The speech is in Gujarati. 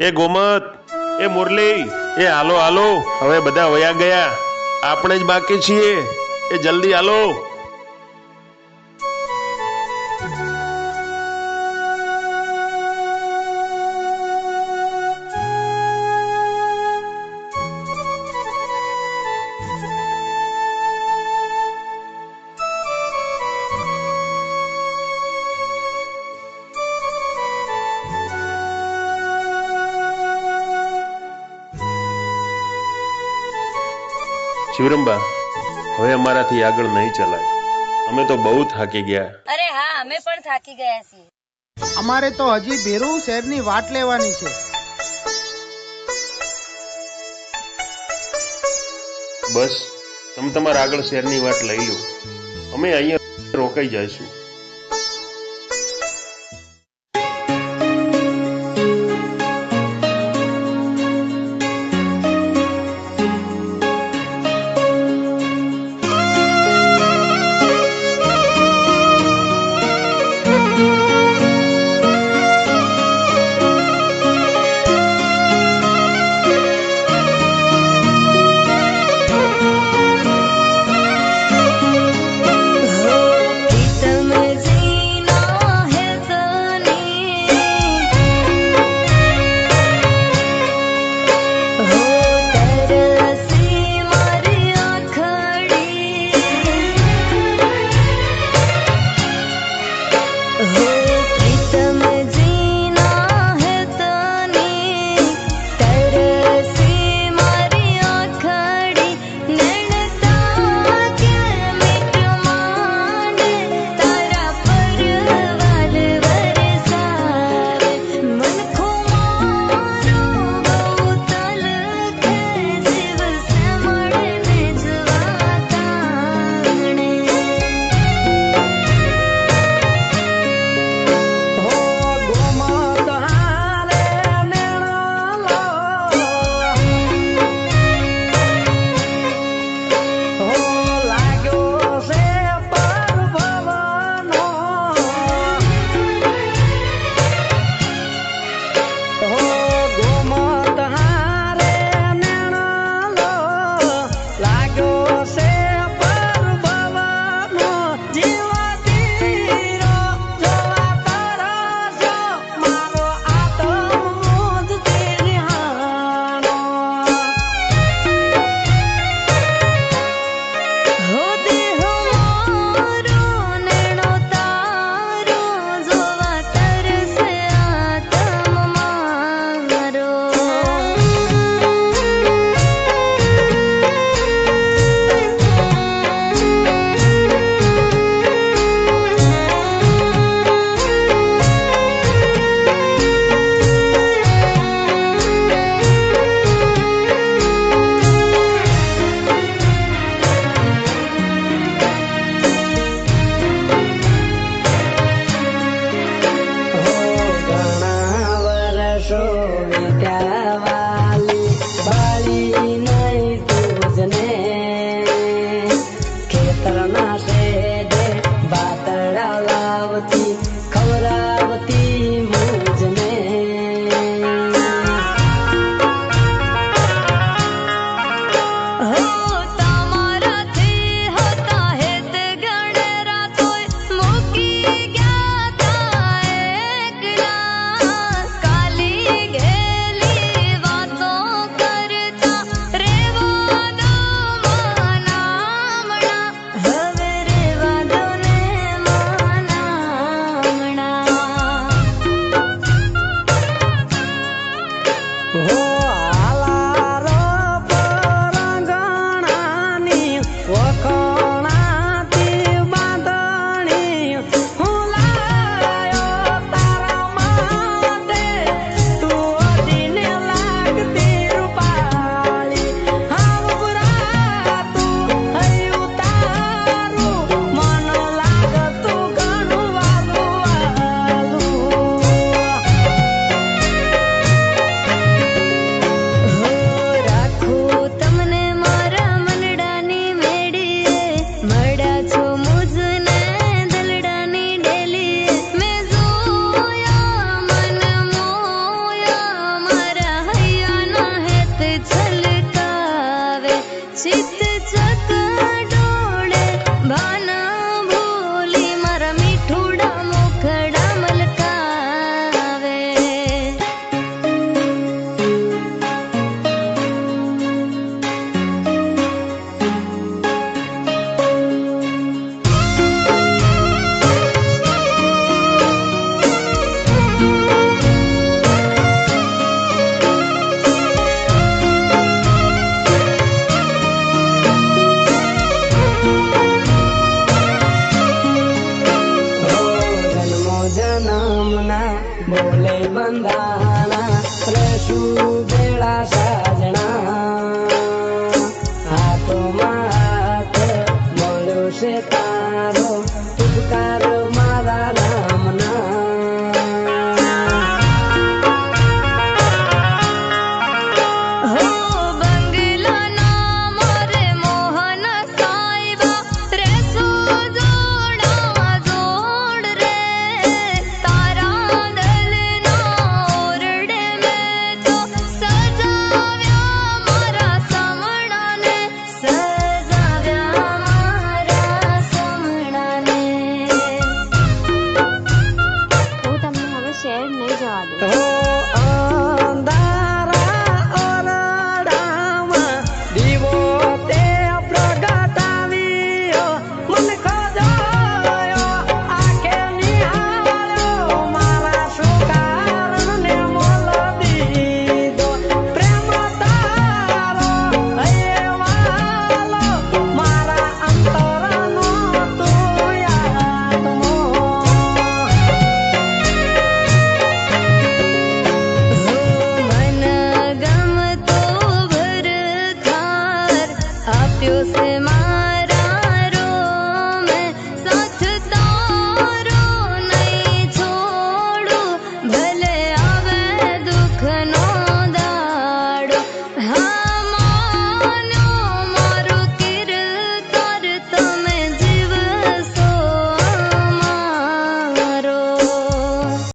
એ ગોમત, એ મુરલી, એ હાલો હાલો. હવે બધા વયા ગયા. આપણે જ બાકી છીએ. એ જલ્દી હાલો. શિવરંબા હવે અમારાથી આગળ નહીં ચલાય. અમે તો બહુ થાકી ગયા. અરે હા અમે પણ થાકી ગયા છીએ. અમારે તો હજી ભેરુ શહેરની વાટ લેવાની છે. બસ તમે તમારા આગળ શહેરની વાટ લઈ લો. અમે અહીંયા રોકાઈ જઈશું. Yeah. Oh, baby.